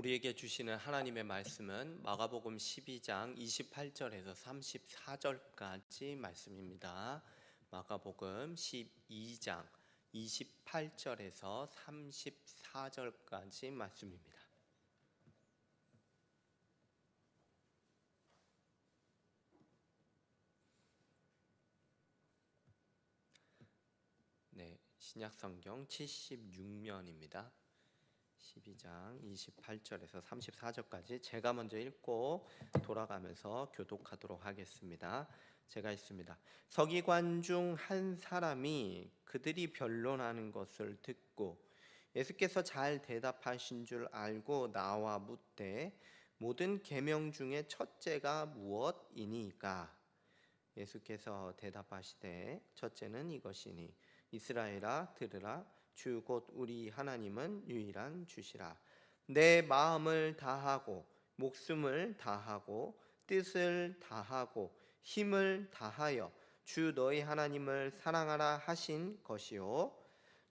우리에게 주시는 하나님의 말씀은 마가복음 12장 28절에서 34절까지 말씀입니다. 마가복음 12장 28절에서 34절까지 말씀입니다. 네, 신약 성경 76면입니다. 12장 28절에서 34절까지 제가 먼저 읽고 돌아가면서 교독하도록 하겠습니다. 제가 있습니다. 서기관 중 한 사람이 그들이 변론하는 것을 듣고 예수께서 잘 대답하신 줄 알고 나와 묻되 모든 계명 중에 첫째가 무엇이니까 예수께서 대답하시되 첫째는 이것이니 이스라엘아 들으라 주 곧 우리 하나님은 유일한 주시라. 내 마음을 다하고 목숨을 다하고 뜻을 다하고 힘을 다하여 주 너희 하나님을 사랑하라 하신 것이요.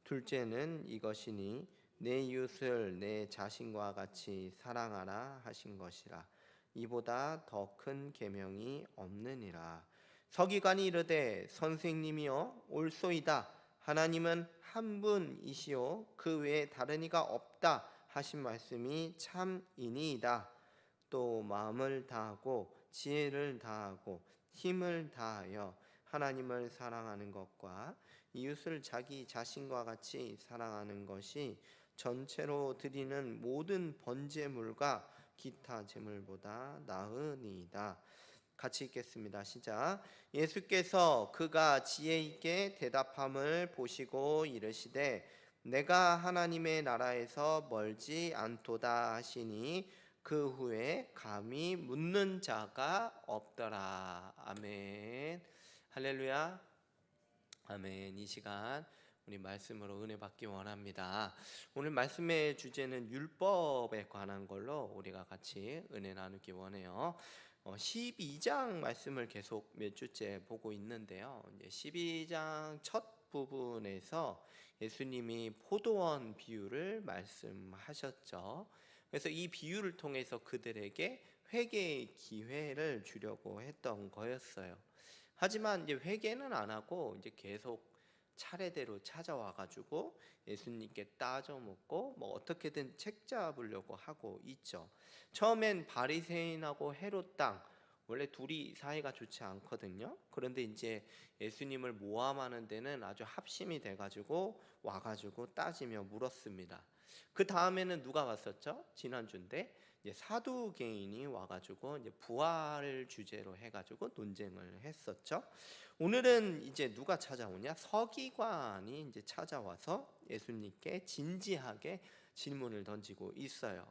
둘째는 이것이니 내 이웃을 내 자신과 같이 사랑하라 하신 것이라. 이보다 더 큰 계명이 없느니라. 서기관이 이르되 선생님이여 옳소이다 하나님은 한 분이시요 그 외에 다른 이가 없다 하신 말씀이 참이니이다. 또 마음을 다하고 지혜를 다하고 힘을 다하여 하나님을 사랑하는 것과 이웃을 자기 자신과 같이 사랑하는 것이 전체로 드리는 모든 번제물과 기타 제물보다 나으니이다. 같이 읽겠습니다. 시작. 예수께서 그가 지혜 있게 대답함을 보시고 이르시되 내가 하나님의 나라에서 멀지 않도다 하시니 그 후에 감히 묻는 자가 없더라. 아멘. 할렐루야. 아멘. 이 시간 우리 말씀으로 은혜 받기 원합니다. 오늘 말씀의 주제는 율법에 관한 걸로 우리가 같이 은혜 나누기 원해요. 12장 어, 말씀을 계속 몇 주째 보고 있는데요. 12장 첫 부분에서 예수님이 포도원 비유를 말씀하셨죠. 그래서 이 비유를 통해서 그들에게 회개의 기회를 주려고 했던 거였어요. 하지만 이제 회개는 안 하고 이제 계속 차례대로 찾아와 가지고 예수님께 따져 먹고 뭐 어떻게든 책 잡으려고 하고 있죠. 처음엔 바리새인하고 헤롯 땅 원래 둘이 사이가 좋지 않거든요. 그런데 이제 예수님을 모함하는 데는 아주 합심이 돼 가지고 와 가지고 따지며 물었습니다. 그 다음에는 누가 왔었죠? 지난주인데 사두개인이 와가지고 이제 부활을 주제로 해가지고 논쟁을 했었죠. 오늘은 이제 누가 찾아오냐? 서기관이 이제 찾아와서 예수님께 진지하게 질문을 던지고 있어요.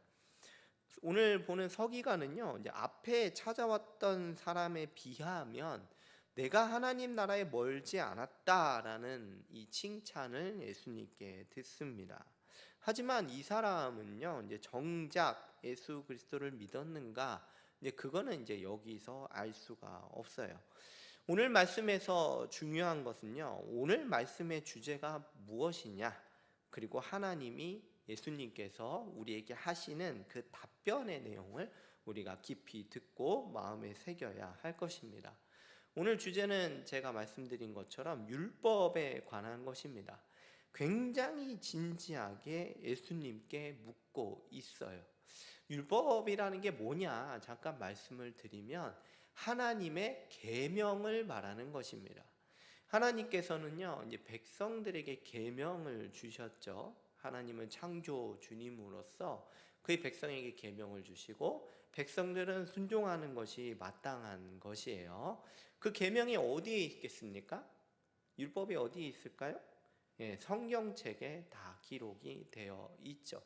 오늘 보는 서기관은요, 이제 앞에 찾아왔던 사람에 비하면 내가 하나님 나라에 멀지 않았다라는 이 칭찬을 예수님께 듣습니다. 하지만 이 사람은요, 이제 정작 예수 그리스도를 믿었는가? 이제 그거는 이제 여기서 알 수가 없어요. 오늘 말씀에서 중요한 것은요, 오늘 말씀의 주제가 무엇이냐? 그리고 하나님이 예수님께서 우리에게 하시는 그 답변의 내용을 우리가 깊이 듣고 마음에 새겨야 할 것입니다. 오늘 주제는 제가 말씀드린 것처럼 율법에 관한 것입니다. 굉장히 진지하게 예수님께 묻고 있어요. 율법이라는 게 뭐냐? 잠깐 말씀을 드리면 하나님의 계명을 말하는 것입니다. 하나님께서는요, 이제 백성들에게 계명을 주셨죠. 하나님은 창조 주님으로서 그의 백성에게 계명을 주시고 백성들은 순종하는 것이 마땅한 것이에요. 그 계명이 어디에 있겠습니까? 율법이 어디에 있을까요? 예, 성경책에 다 기록이 되어 있죠.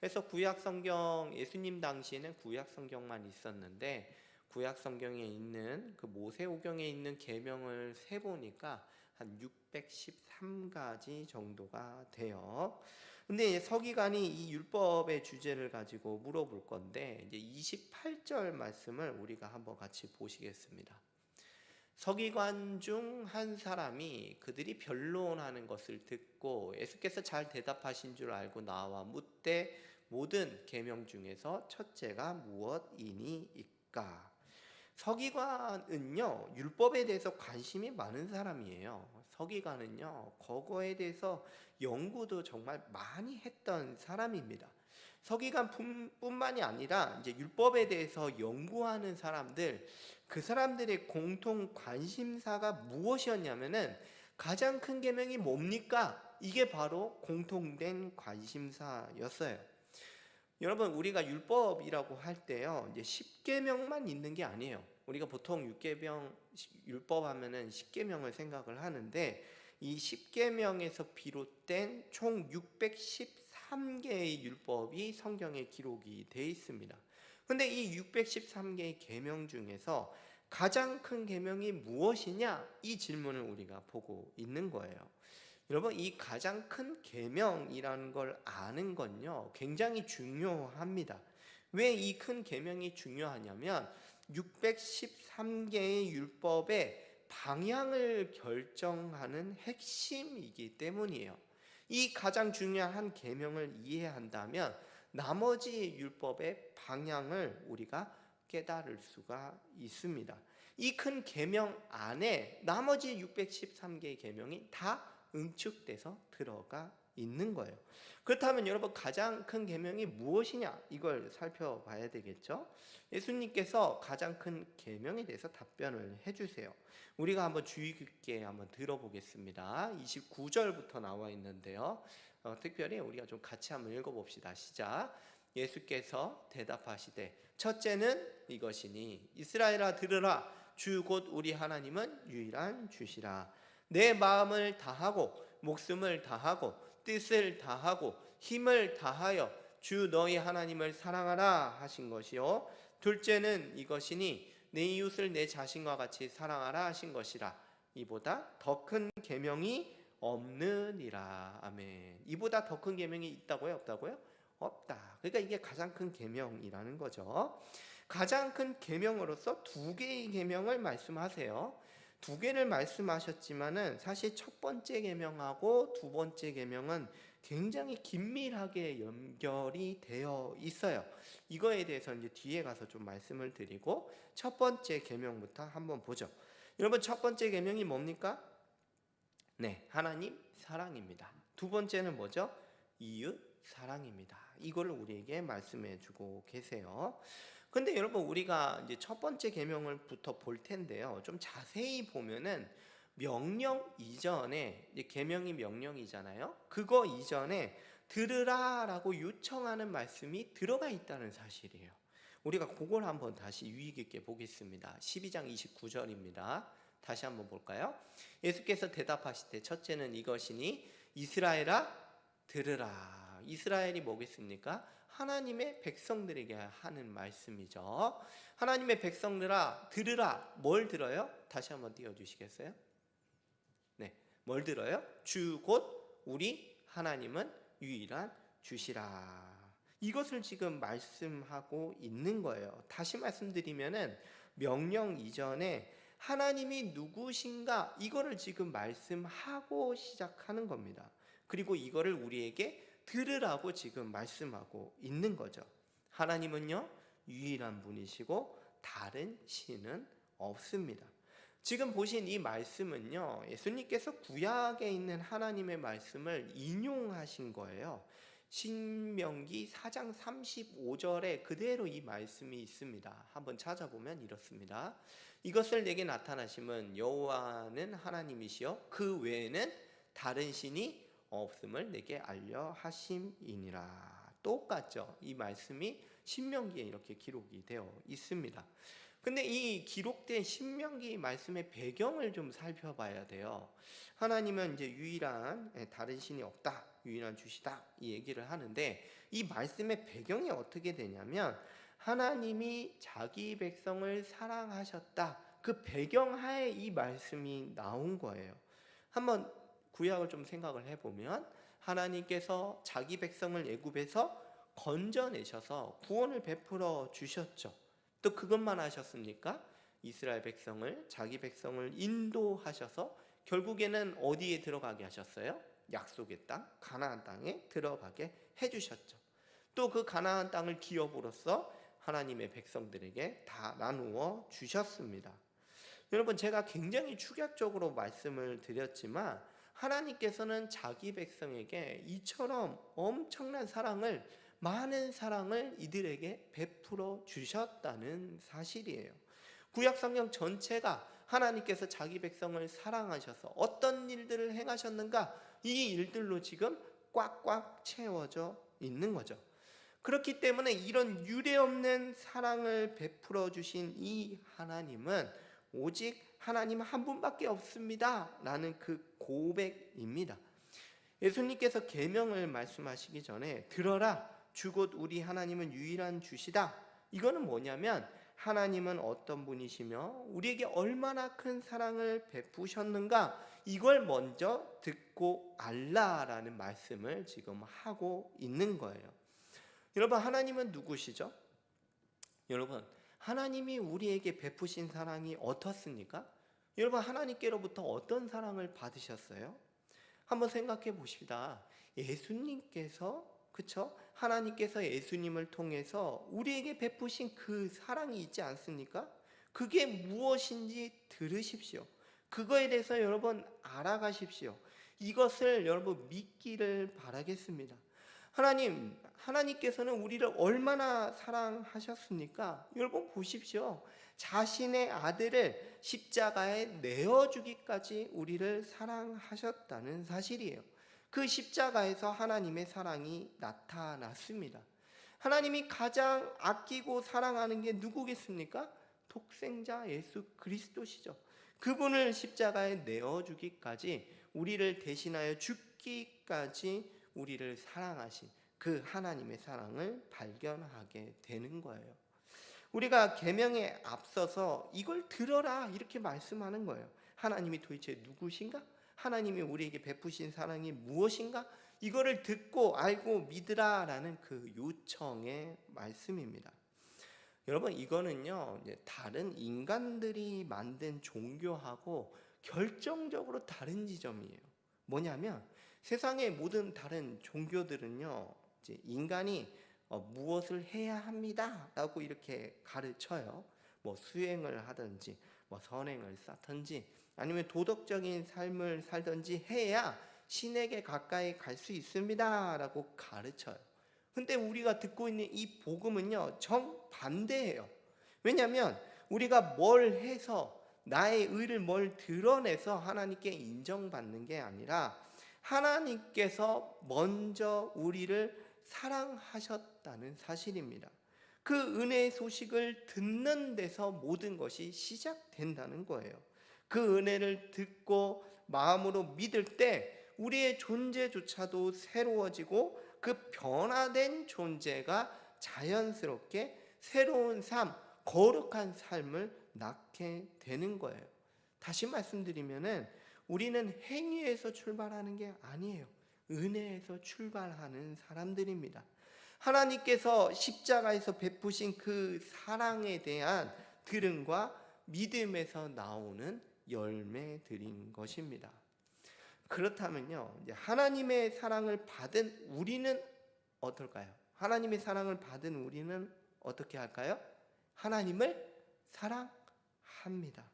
그래서 구약 성경 예수님 당시에는 구약 성경만 있었는데 구약 성경에 있는 그 모세오경에 있는 계명을 세 보니까 한 613가지 정도가 돼요. 근데 서기관이 이 율법의 주제를 가지고 물어볼 건데 이제 28절 말씀을 우리가 한번 같이 보시겠습니다. 서기관 중 한 사람이 그들이 변론하는 것을 듣고 예수께서 잘 대답하신 줄 알고 나와 묻되 모든 계명 중에서 첫째가 무엇이니이까? 서기관은요 율법에 대해서 관심이 많은 사람이에요. 서기관은요 그거에 대해서 연구도 정말 많이 했던 사람입니다. 서기관뿐만이 아니라 이제 율법에 대해서 연구하는 사람들 그 사람들의 공통 관심사가 무엇이었냐면은 가장 큰 계명이 뭡니까? 이게 바로 공통된 관심사였어요. 여러분 우리가 율법이라고 할 때요 이제 10계명만 있는 게 아니에요. 우리가 보통 6계명 율법 하면은 10계명을 생각을 하는데 이 10계명에서 비롯된 총 613개의 율법이 성경에 기록이 돼 있습니다. 근데 이 613개의 계명 중에서 가장 큰 계명이 무엇이냐? 이 질문을 우리가 보고 있는 거예요. 여러분 이 가장 큰 계명이라는 걸 아는 건요 굉장히 중요합니다. 왜 이 큰 계명이 중요하냐면 613개의 율법의 방향을 결정하는 핵심이기 때문이에요. 이 가장 중요한 계명을 이해한다면 나머지 율법의 방향을 우리가 깨달을 수가 있습니다. 이 큰 계명 안에 나머지 613개의 계명이 다 응축돼서 들어가 있는 거예요. 그렇다면 여러분 가장 큰 계명이 무엇이냐 이걸 살펴봐야 되겠죠. 예수님께서 가장 큰 계명에 대해서 답변을 해주세요. 우리가 한번 주의 깊게 한번 들어보겠습니다. 29절부터 나와 있는데요. 어, 특별히 우리가 좀 같이 한번 읽어봅시다. 시작. 예수께서 대답하시되 첫째는 이것이니 이스라엘아 들으라 주 곧 우리 하나님은 유일한 주시라 내 마음을 다하고 목숨을 다하고 뜻을 다하고 힘을 다하여 주 너희 하나님을 사랑하라 하신 것이요. 둘째는 이것이니 내 이웃을 내 자신과 같이 사랑하라 하신 것이라. 이보다 더 큰 계명이 없느니라. 아멘. 이보다 더 큰 계명이 있다고요? 없다고요? 없다. 그러니까 이게 가장 큰 계명이라는 거죠. 가장 큰 계명으로서 두 개의 계명을 말씀하세요 두 개를 말씀하셨지만은 사실 첫 번째 계명하고 두 번째 계명은 굉장히 긴밀하게 연결이 되어 있어요. 이거에 대해서 이제 뒤에 가서 좀 말씀을 드리고 첫 번째 계명부터 한번 보죠. 여러분 첫 번째 계명이 뭡니까? 네, 하나님 사랑입니다. 두 번째는 뭐죠? 이웃 사랑입니다. 이걸 우리에게 말씀해 주고 계세요. 근데 여러분 우리가 이제 첫 번째 계명을부터 볼 텐데요. 좀 자세히 보면은 명령 이전에 계명이 명령이잖아요. 그거 이전에 들으라라고 요청하는 말씀이 들어가 있다는 사실이에요. 우리가 그걸 한번 다시 유의 깊게 보겠습니다. 12장 29절입니다. 다시 한번 볼까요? 예수께서 대답하시되 첫째는 이것이니 이스라엘아 들으라. 이스라엘이 뭐겠습니까? 하나님의 백성들에게 하는 말씀이죠. 하나님의 백성들아 들으라. 뭘 들어요? 다시 한번 띄워 주시겠어요? 네. 뭘 들어요? 주 곧 우리 하나님은 유일한 주시라. 이것을 지금 말씀하고 있는 거예요. 다시 말씀드리면은 명령 이전에 하나님이 누구신가 이거를 지금 말씀하고 시작하는 겁니다. 그리고 이거를 우리에게 들으라고 지금 말씀하고 있는 거죠. 하나님은요, 유일한 분이시고 다른 신은 없습니다. 지금 보신 이 말씀은요, 예수님께서 구약에 있는 하나님의 말씀을 인용하신 거예요. 신명기 4장 35절에 그대로 이 말씀이 있습니다. 한번 찾아보면 이렇습니다. 이것을 내게 나타나심은 여호와는 하나님이시여 그 외에는 다른 신이 없음을 내게 알려 하심이니라. 똑같죠. 이 말씀이 신명기에 이렇게 기록이 되어 있습니다. 근데 이 기록된 신명기 말씀의 배경을 좀 살펴봐야 돼요. 하나님은 이제 유일한 예, 다른 신이 없다. 유일한 주시다. 이 얘기를 하는데 이 말씀의 배경이 어떻게 되냐면 하나님이 자기 백성을 사랑하셨다. 그 배경 하에 이 말씀이 나온 거예요. 한번 구약을 좀 생각을 해보면 하나님께서 자기 백성을 애굽에서 건져내셔서 구원을 베풀어 주셨죠. 또 그것만 하셨습니까? 이스라엘 백성을 자기 백성을 인도하셔서 결국에는 어디에 들어가게 하셨어요? 약속의 땅, 가나안 땅에 들어가게 해 주셨죠. 또 그 가나안 땅을 기업으로서 하나님의 백성들에게 다 나누어 주셨습니다. 여러분 제가 굉장히 축약적으로 말씀을 드렸지만 하나님께서는 자기 백성에게 이처럼 엄청난 사랑을 많은 사랑을 이들에게 베풀어 주셨다는 사실이에요. 구약 성경 전체가 하나님께서 자기 백성을 사랑하셔서 어떤 일들을 행하셨는가 이 일들로 지금 꽉꽉 채워져 있는 거죠. 그렇기 때문에 이런 유례 없는 사랑을 베풀어 주신 이 하나님은 오직 하나님 한 분밖에 없습니다. 라는 그 고백입니다. 예수님께서 계명을 말씀하시기 전에 들어라 주곧 우리 하나님은 유일한 주시다. 이거는 뭐냐면 하나님은 어떤 분이시며 우리에게 얼마나 큰 사랑을 베푸셨는가 이걸 먼저 듣고 알라라는 말씀을 지금 하고 있는 거예요. 여러분 하나님은 누구시죠? 여러분 하나님이 우리에게 베푸신 사랑이 어떻습니까? 여러분 하나님께로부터 어떤 사랑을 받으셨어요? 한번 생각해 보십시다. 예수님께서 그쵸? 하나님께서 예수님을 통해서 우리에게 베푸신 그 사랑이 있지 않습니까? 그게 무엇인지 들으십시오. 그거에 대해서 여러분 알아가십시오. 이것을 여러분 믿기를 바라겠습니다. 하나님, 하나님께서는 우리를 얼마나 사랑하셨습니까? 여러분 보십시오. 자신의 아들을 십자가에 내어주기까지 우리를 사랑하셨다는 사실이에요. 그 십자가에서 하나님의 사랑이 나타났습니다. 하나님이 가장 아끼고 사랑하는 게 누구겠습니까? 독생자 예수 그리스도시죠. 그분을 십자가에 내어주기까지 우리를 대신하여 죽기까지 우리를 사랑하신 그 하나님의 사랑을 발견하게 되는 거예요. 우리가 계명에 앞서서 이걸 들어라 이렇게 말씀하는 거예요. 하나님이 도대체 누구신가? 하나님이 우리에게 베푸신 사랑이 무엇인가? 이거를 듣고 알고 믿으라라는 그 요청의 말씀입니다. 여러분 이거는요 다른 인간들이 만든 종교하고 결정적으로 다른 지점이에요. 뭐냐면 세상의 모든 다른 종교들은요 인간이 어, 무엇을 해야 합니다라고 이렇게 가르쳐요. 뭐 수행을 하든지 뭐 선행을 쌓든지 아니면 도덕적인 삶을 살든지 해야 신에게 가까이 갈 수 있습니다라고 가르쳐요. 근데 우리가 듣고 있는 이 복음은요 정반대예요. 왜냐하면 우리가 뭘 해서 나의 의를 뭘 드러내서 하나님께 인정받는 게 아니라 하나님께서 먼저 우리를 사랑하셨다는 사실입니다. 그 은혜의 소식을 듣는 데서 모든 것이 시작된다는 거예요. 그 은혜를 듣고 마음으로 믿을 때 우리의 존재조차도 새로워지고 그 변화된 존재가 자연스럽게 새로운 삶, 거룩한 삶을 낳게 되는 거예요. 다시 말씀드리면은 우리는 행위에서 출발하는 게 아니에요. 은혜에서 출발하는 사람들입니다. 하나님께서 십자가에서 베푸신 그 사랑에 대한 들음과 믿음에서 나오는 열매들인 것입니다. 그렇다면요, 하나님의 사랑을 받은 우리는 어떨까요? 하나님의 사랑을 받은 우리는 어떻게 할까요? 하나님을 사랑합니다.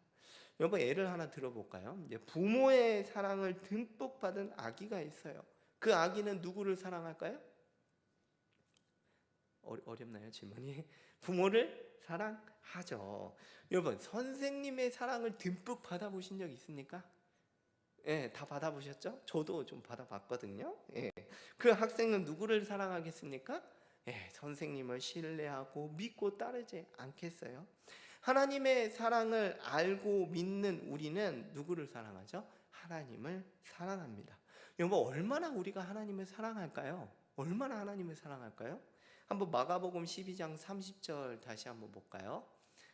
여러분 예를 하나 들어볼까요? 부모의 사랑을 듬뿍 받은 아기가 있어요. 그 아기는 누구를 사랑할까요? 어렵나요 질문이? 부모를 사랑하죠. 여러분 선생님의 사랑을 듬뿍 받아보신 적 있습니까? 예, 다 받아보셨죠? 저도 좀 받아봤거든요. 예, 그 학생은 누구를 사랑하겠습니까? 예, 선생님을 신뢰하고 믿고 따르지 않겠어요? 하나님의 사랑을 알고 믿는 우리는 누구를 사랑하죠? 하나님을 사랑합니다. 여러분 얼마나 우리가 하나님을 사랑할까요? 얼마나 하나님을 사랑할까요? 한번 마가복음 12장 30절 다시 한번 볼까요?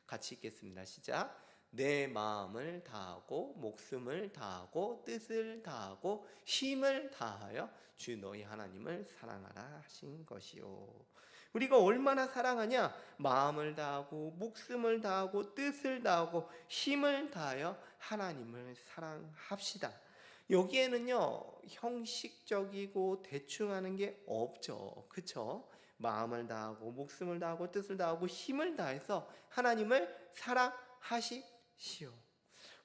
같이 읽겠습니다. 시작. 내 마음을 다하고 목숨을 다하고 뜻을 다하고 힘을 다하여 주 너희 하나님을 사랑하라 하신 것이요. 우리가 얼마나 사랑하냐? 마음을 다하고 목숨을 다하고 뜻을 다하고 힘을 다하여 하나님을 사랑합시다. 여기에는요 형식적이고 대충 하는 게 없죠, 그렇죠? 마음을 다하고 목숨을 다하고 뜻을 다하고 힘을 다해서 하나님을 사랑하십 시오.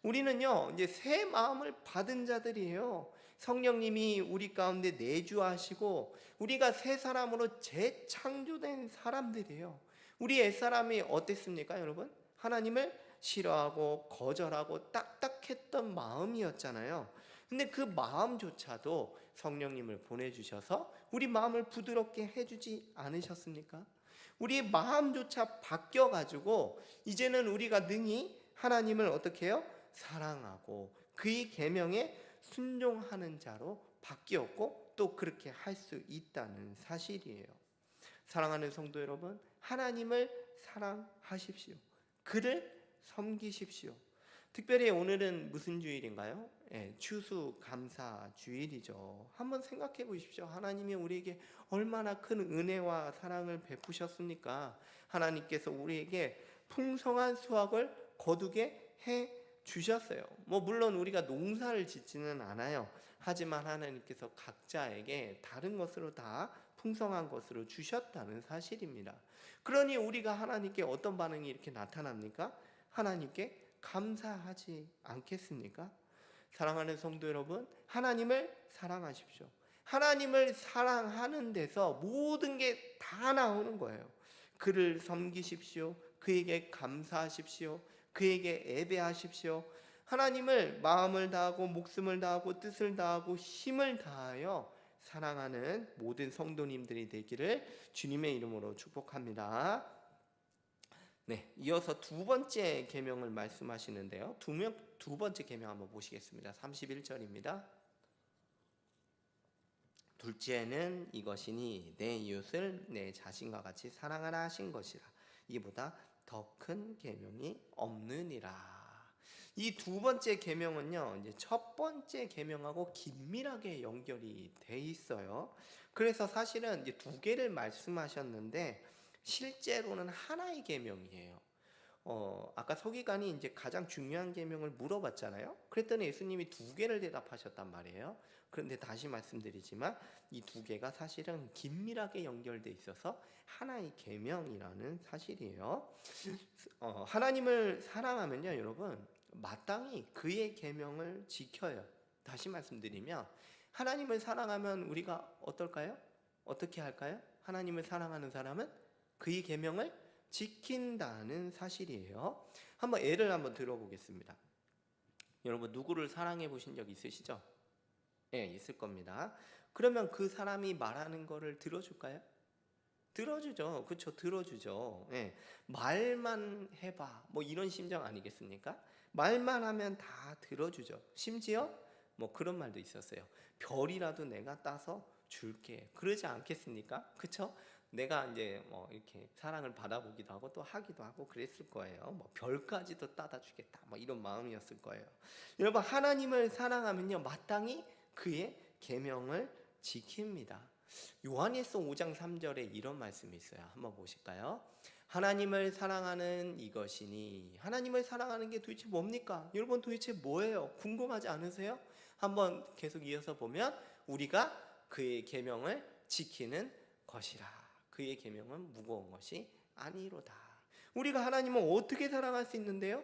우리는요 이제 새 마음을 받은 자들이에요. 성령님이 우리 가운데 내주하시고 우리가 새 사람으로 재창조된 사람들이에요. 우리 옛사람이 어땠습니까, 여러분? 하나님을 싫어하고 거절하고 딱딱했던 마음이었잖아요. 근데 그 마음조차도 성령님을 보내주셔서 우리 마음을 부드럽게 해주지 않으셨습니까? 우리 마음조차 바뀌어가지고 이제는 우리가 능히 하나님을 어떻게 해요? 사랑하고 그의 계명에 순종하는 자로 바뀌었고 또 그렇게 할 수 있다는 사실이에요. 사랑하는 성도 여러분, 하나님을 사랑하십시오. 그를 섬기십시오. 특별히 오늘은 무슨 주일인가요? 예, 추수 감사 주일이죠. 한번 생각해 보십시오. 하나님이 우리에게 얼마나 큰 은혜와 사랑을 베푸셨습니까? 하나님께서 우리에게 풍성한 수확을 거두게 해 주셨어요. 뭐 물론 우리가 농사를 짓지는 않아요. 하지만 하나님께서 각자에게 다른 것으로 다 풍성한 것으로 주셨다는 사실입니다. 그러니 우리가 하나님께 어떤 반응이 이렇게 나타납니까? 하나님께 감사하지 않겠습니까? 사랑하는 성도 여러분, 하나님을 사랑하십시오. 하나님을 사랑하는 데서 모든 게 다 나오는 거예요. 그를 섬기십시오. 그에게 감사하십시오. 그에게 예배하십시오. 하나님을 마음을 다하고 목숨을 다하고 뜻을 다하고 힘을 다하여 사랑하는 모든 성도님들이 되기를 주님의 이름으로 축복합니다. 네, 이어서 두 번째 계명을 말씀하시는데요. 두, 명, 두 번째 계명 한번 보시겠습니다. 31절입니다. 둘째는 이것이니 내 이웃을 내 자신과 같이 사랑하라 하신 것이라. 이보다 더 큰 계명이 없느니라. 이 두 번째 계명은요. 이제 첫 번째 계명하고 긴밀하게 연결이 돼 있어요. 그래서 사실은 이제 두 개를 말씀하셨는데 실제로는 하나의 계명이에요. 어, 아까 서기관이 이제 가장 중요한 계명을 물어봤잖아요. 그랬더니 예수님이 두 개를 대답하셨단 말이에요. 그런데 다시 말씀드리지만 이 두 개가 사실은 긴밀하게 연결돼 있어서 하나의 계명이라는 사실이에요. 어, 하나님을 사랑하면요, 여러분 마땅히 그의 계명을 지켜요. 다시 말씀드리면 하나님을 사랑하면 우리가 어떨까요? 어떻게 할까요? 하나님을 사랑하는 사람은 그의 계명을 지킨다는 사실이에요. 한번 예를 한번 들어보겠습니다. 여러분 누구를 사랑해 보신 적 있으시죠? 예, 있을 겁니다. 그러면 그 사람이 말하는 거를 들어줄까요? 들어주죠. 그렇죠. 들어주죠. 예. 말만 해봐. 뭐 이런 심정 아니겠습니까? 말만 하면 다 들어주죠. 심지어 뭐 그런 말도 있었어요. 별이라도 내가 따서 줄게. 그러지 않겠습니까? 그렇죠? 내가 이제 뭐 이렇게 사랑을 받아보기도 하고 또 하기도 하고 그랬을 거예요. 뭐 별까지도 따다 주겠다. 뭐 이런 마음이었을 거예요. 여러분 하나님을 사랑하면요 마땅히 그의 계명을 지킵니다. 요한일서 5장 3절에 이런 말씀이 있어요. 한번 보실까요? 하나님을 사랑하는 이것이니 하나님을 사랑하는 게 도대체 뭡니까? 여러분 도대체 뭐예요? 궁금하지 않으세요? 한번 계속 이어서 보면 우리가 그의 계명을 지키는 것이라. 그의 계명은 무거운 것이 아니로다. 우리가 하나님을 어떻게 사랑할 수 있는데요?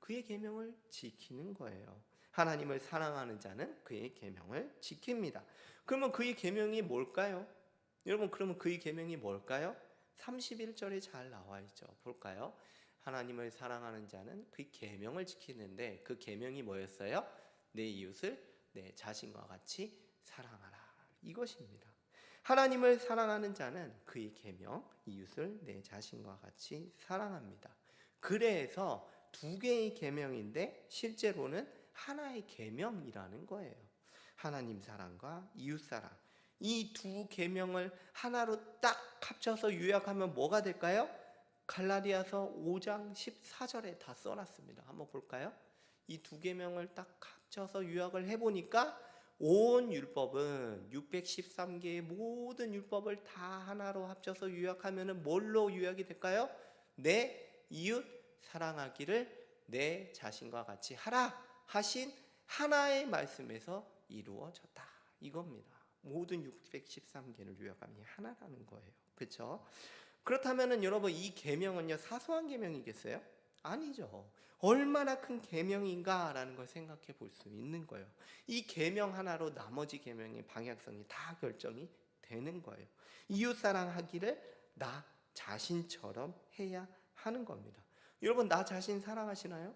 그의 계명을 지키는 거예요. 하나님을 사랑하는 자는 그의 계명을 지킵니다. 그러면 그의 계명이 뭘까요? 여러분 그러면 그의 계명이 뭘까요? 31절에 잘 나와 있죠. 볼까요? 하나님을 사랑하는 자는 그 계명을 지키는데 그 계명이 뭐였어요? 내 이웃을 내 자신과 같이 사랑하라. 이것입니다. 하나님을 사랑하는 자는 그의 계명 이웃을 내 자신과 같이 사랑합니다. 그래서 두 개의 계명인데 실제로는 하나의 계명이라는 거예요. 하나님 사랑과 이웃 사랑. 이 두 계명을 하나로 딱 합쳐서 요약하면 뭐가 될까요? 갈라디아서 5장 14절에 다 써놨습니다. 한번 볼까요? 이 두 계명을 딱 합쳐서 요약을 해보니까 온 율법은 613개의 모든 율법을 다 하나로 합쳐서 요약하면 뭘로 요약이 될까요? 내 이웃 사랑하기를 내 자신과 같이 하라 하신 하나의 말씀에서 이루어졌다. 이겁니다. 모든 613개를 요약하면 하나라는 거예요. 그렇죠? 그렇다면은 여러분 이 계명은요 사소한 계명이겠어요? 아니죠. 얼마나 큰 계명인가라는 걸 생각해 볼 수 있는 거예요. 이 계명 하나로 나머지 계명의 방향성이 다 결정이 되는 거예요. 이웃 사랑하기를 나 자신처럼 해야 하는 겁니다. 여러분 나 자신 사랑하시나요?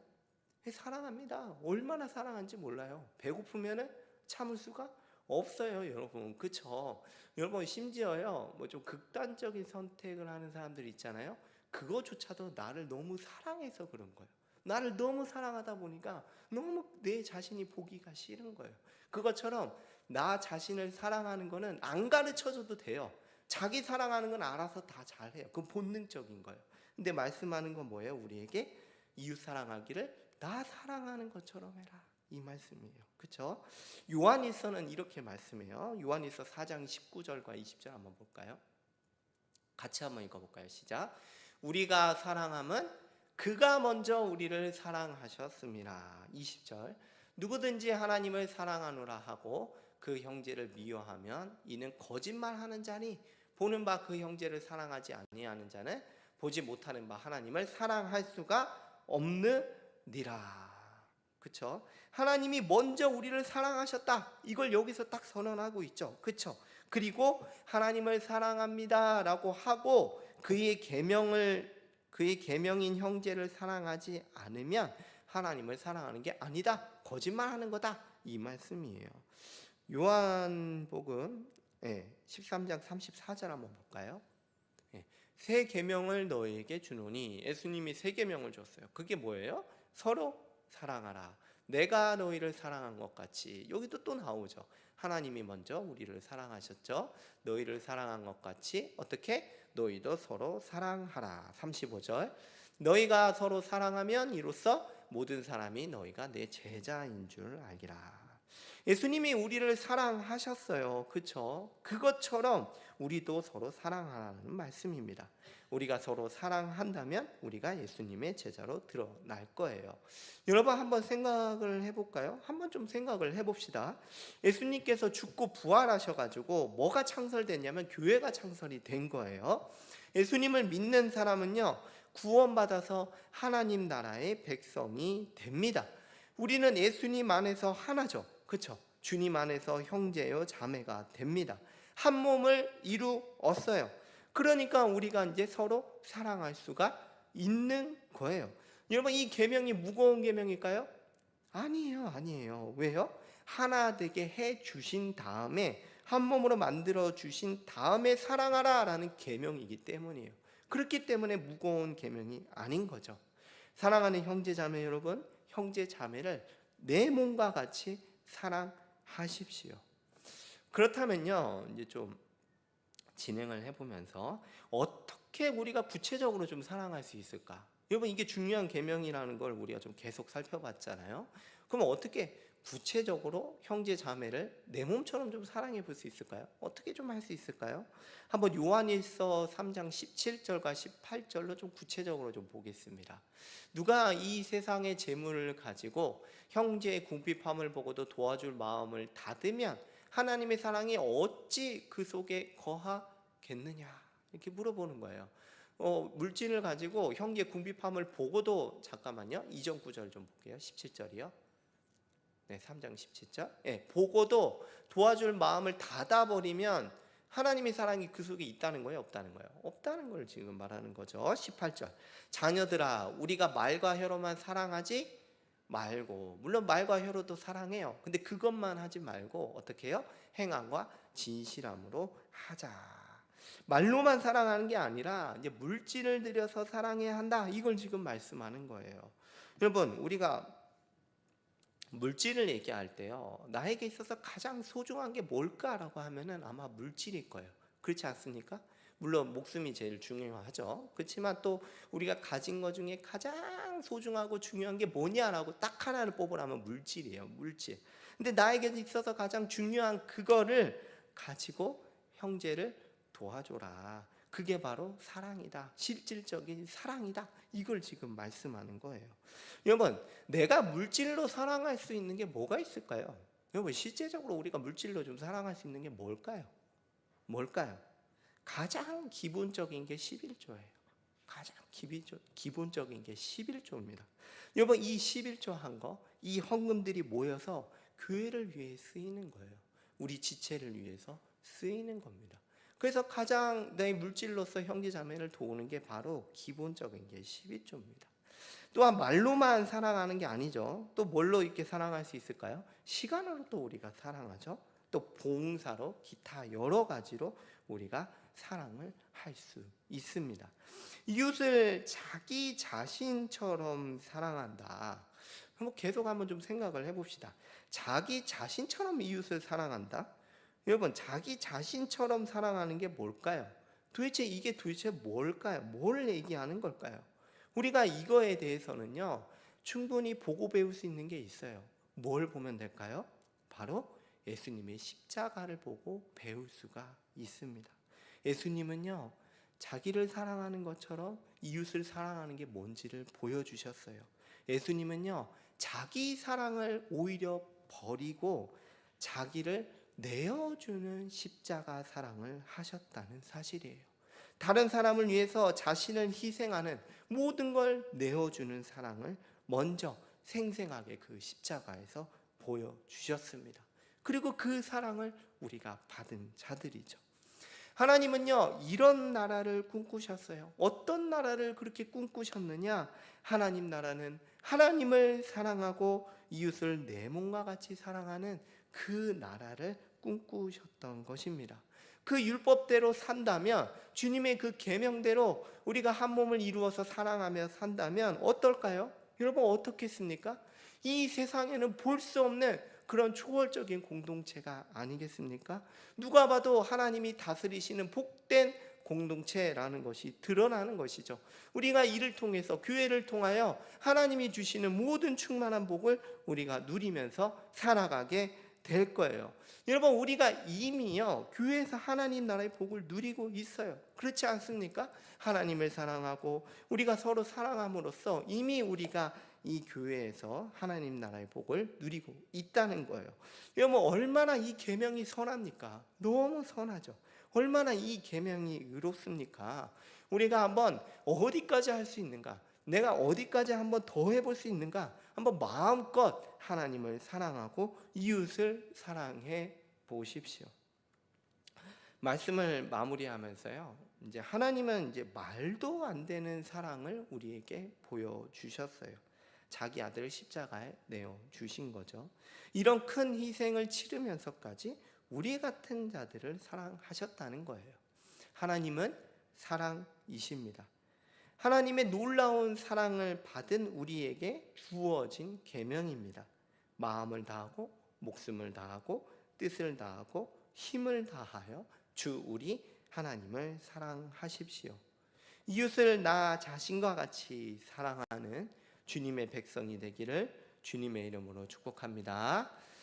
네, 사랑합니다. 얼마나 사랑한지 몰라요. 배고프면은 참을 수가 없어요, 여러분. 그쵸? 여러분, 심지어요, 뭐 좀 극단적인 선택을 하는 사람들 있잖아요. 그거조차도 나를 너무 사랑해서 그런 거예요. 나를 너무 사랑하다 보니까 너무 내 자신이 보기가 싫은 거예요. 그것처럼 나 자신을 사랑하는 거는 안 가르쳐 줘도 돼요. 자기 사랑하는 건 알아서 다 잘해요. 그건 본능적인 거예요. 근데 말씀하는 건 뭐예요? 우리에게 이웃 사랑하기를 나 사랑하는 것처럼 해라. 이 말씀이에요. 그렇죠? 요한일서는 이렇게 말씀해요. 요한일서 4장 19절과 20절 한번 볼까요? 같이 한번 읽어 볼까요? 시작. 우리가 사랑함은 그가 먼저 우리를 사랑하셨습니다. 20절. 누구든지 하나님을 사랑하노라 하고 그 형제를 미워하면 이는 거짓말하는 자니 보는 바 그 형제를 사랑하지 아니하는 자는 보지 못하는 바 하나님을 사랑할 수가 없느 니라. 그쵸? 하나님이 먼저 우리를 사랑하셨다. 이걸 여기서 딱 선언하고 있죠. 그쵸? 그리고 하나님을 사랑합니다라고 하고 그의 계명을 그의 계명인 형제를 사랑하지 않으면 하나님을 사랑하는 게 아니다. 거짓말하는 거다. 이 말씀이에요. 요한복음 예, 13장 34절 한번 볼까요? 예, 새 계명을 너희에게 주노니 예수님이 새 계명을 줬어요. 그게 뭐예요? 서로 사랑하라. 내가 너희를 사랑한 것 같이 여기도 또 나오죠. 하나님이 먼저 우리를 사랑하셨죠. 너희를 사랑한 것 같이 어떻게 너희도 서로 사랑하라. 35절. 너희가 서로 사랑하면 이로써 모든 사람이 너희가 내 제자인 줄 알기라. 예수님이 우리를 사랑하셨어요. 그렇죠? 그것처럼 우리도 서로 사랑하라는 말씀입니다. 우리가 서로 사랑한다면 우리가 예수님의 제자로 드러날 거예요. 여러분 한번 생각을 해 볼까요? 한번 좀 생각을 해 봅시다. 예수님께서 죽고 부활하셔 가지고 뭐가 창설됐냐면 교회가 창설이 된 거예요. 예수님을 믿는 사람은요 구원받아서 하나님 나라의 백성이 됩니다. 우리는 예수님 안에서 하나죠. 그렇죠? 주님 안에서 형제요 자매가 됩니다. 한 몸을 이루었어요. 그러니까 우리가 이제 서로 사랑할 수가 있는 거예요. 여러분 이 계명이 무거운 계명일까요? 아니에요, 아니에요. 왜요? 하나 되게 해 주신 다음에 한 몸으로 만들어 주신 다음에 사랑하라라는 계명이기 때문이에요. 그렇기 때문에 무거운 계명이 아닌 거죠. 사랑하는 형제 자매 여러분, 형제 자매를 내 몸과 같이 사랑하십시오. 그렇다면요, 이제 좀 진행을 해보면서 어떻게 우리가 구체적으로 좀 사랑할 수 있을까? 여러분 이게 중요한 계명이라는 걸 우리가 좀 계속 살펴봤잖아요. 그럼 어떻게 구체적으로 형제 자매를 내 몸처럼 좀 사랑해 볼 수 있을까요? 어떻게 좀 할 수 있을까요? 한번 요한일서 3장 17절과 18절로 좀 구체적으로 좀 보겠습니다. 누가 이 세상의 재물을 가지고 형제의 궁핍함을 보고도 도와줄 마음을 닫으면 하나님의 사랑이 어찌 그 속에 거하겠느냐 이렇게 물어보는 거예요. 어, 물질을 가지고 형제 궁핍함을 보고도 잠깐만요. 이전 구절 좀 볼게요. 17절이요. 네, 3장 17절. 예, 보고도 도와줄 마음을 닫아버리면 하나님의 사랑이 그 속에 있다는 거예요, 없다는 거예요? 없다는 걸 지금 말하는 거죠. 18절. 자녀들아, 우리가 말과 혀로만 사랑하지 말고 물론 말과 혀로도 사랑해요. 근데 그것만 하지 말고 어떻게 해요? 행함과 진실함으로 하자. 말로만 사랑하는 게 아니라 이제 물질을 들여서 사랑해야 한다. 이걸 지금 말씀하는 거예요. 여러분, 우리가 물질을 얘기할 때요. 나에게 있어서 가장 소중한 게 뭘까라고 하면은 아마 물질일 거예요. 그렇지 않습니까? 물론 목숨이 제일 중요하죠. 그렇지만 또 우리가 가진 것 중에 가장 소중하고 중요한 게 뭐냐라고 딱 하나를 뽑으라면 물질이에요. 물질. 근데 나에게 있어서 가장 중요한 그거를 가지고 형제를 도와줘라. 그게 바로 사랑이다. 실질적인 사랑이다. 이걸 지금 말씀하는 거예요. 여러분, 내가 물질로 사랑할 수 있는 게 뭐가 있을까요? 여러분, 실제적으로 우리가 물질로 좀 사랑할 수 있는 게 뭘까요? 뭘까요? 가장 기본적인 게 11조예요. 가장 기비조, 기본적인 게 11조입니다. 여러분 이 11조 한 거, 이 헌금들이 모여서 교회를 위해 쓰이는 거예요. 우리 지체를 위해서 쓰이는 겁니다. 그래서 가장 내 물질로서 형제 자매를 도우는 게 바로 기본적인 게 11조입니다. 또한 말로만 사랑하는 게 아니죠. 또 뭘로 이렇게 사랑할 수 있을까요? 시간으로 또 우리가 사랑하죠. 또 봉사로 기타 여러 가지로 우리가 사랑을 할 수 있습니다. 이웃을 자기 자신처럼 사랑한다. 한번 계속 한번 좀 생각을 해봅시다. 자기 자신처럼 이웃을 사랑한다. 여러분 자기 자신처럼 사랑하는 게 뭘까요? 도대체 이게 도대체 뭘까요? 뭘 얘기하는 걸까요? 우리가 이거에 대해서는요 충분히 보고 배울 수 있는 게 있어요. 뭘 보면 될까요? 바로 예수님의 십자가를 보고 배울 수가 있습니다. 예수님은요 자기를 사랑하는 것처럼 이웃을 사랑하는 게 뭔지를 보여주셨어요. 예수님은요 자기 사랑을 오히려 버리고 자기를 내어주는 십자가 사랑을 하셨다는 사실이에요. 다른 사람을 위해서 자신을 희생하는 모든 걸 내어주는 사랑을 먼저 생생하게 그 십자가에서 보여주셨습니다. 그리고 그 사랑을 우리가 받은 자들이죠. 하나님은요, 이런 나라를 꿈꾸셨어요. 어떤 나라를 그렇게 꿈꾸셨느냐? 하나님 나라는 하나님을 사랑하고 이웃을 내 몸과 같이 사랑하는 그 나라를 꿈꾸셨던 것입니다. 그 율법대로 산다면 주님의 그 계명대로 우리가 한 몸을 이루어서 사랑하며 산다면 어떨까요? 여러분 어떻겠습니까? 이 세상에는 볼 수 없는 그런 초월적인 공동체가 아니겠습니까? 누가 봐도 하나님이 다스리시는 복된 공동체라는 것이 드러나는 것이죠. 우리가 이를 통해서 교회를 통하여 하나님이 주시는 모든 충만한 복을 우리가 누리면서 살아가게 될 거예요. 여러분 우리가 이미요 교회에서 하나님 나라의 복을 누리고 있어요. 그렇지 않습니까? 하나님을 사랑하고 우리가 서로 사랑함으로써 이미 우리가 이 교회에서 하나님 나라의 복을 누리고 있다는 거예요. 여러분 얼마나 이 계명이 선합니까? 너무 선하죠. 얼마나 이 계명이 의롭습니까? 우리가 한번 어디까지 할 수 있는가? 내가 어디까지 한번 더 해볼 수 있는가? 한번 마음껏 하나님을 사랑하고 이웃을 사랑해 보십시오. 말씀을 마무리하면서요. 이제 하나님은 이제 말도 안 되는 사랑을 우리에게 보여 주셨어요. 자기 아들을 십자가에 내어 주신 거죠. 이런 큰 희생을 치르면서까지 우리 같은 자들을 사랑하셨다는 거예요. 하나님은 사랑이십니다. 하나님의 놀라운 사랑을 받은 우리에게 주어진 계명입니다. 마음을 다하고 목숨을 다하고 뜻을 다하고 힘을 다하여 주 우리 하나님을 사랑하십시오. 이웃을 나 자신과 같이 사랑하는 주님의 백성이 되기를 주님의 이름으로 축복합니다.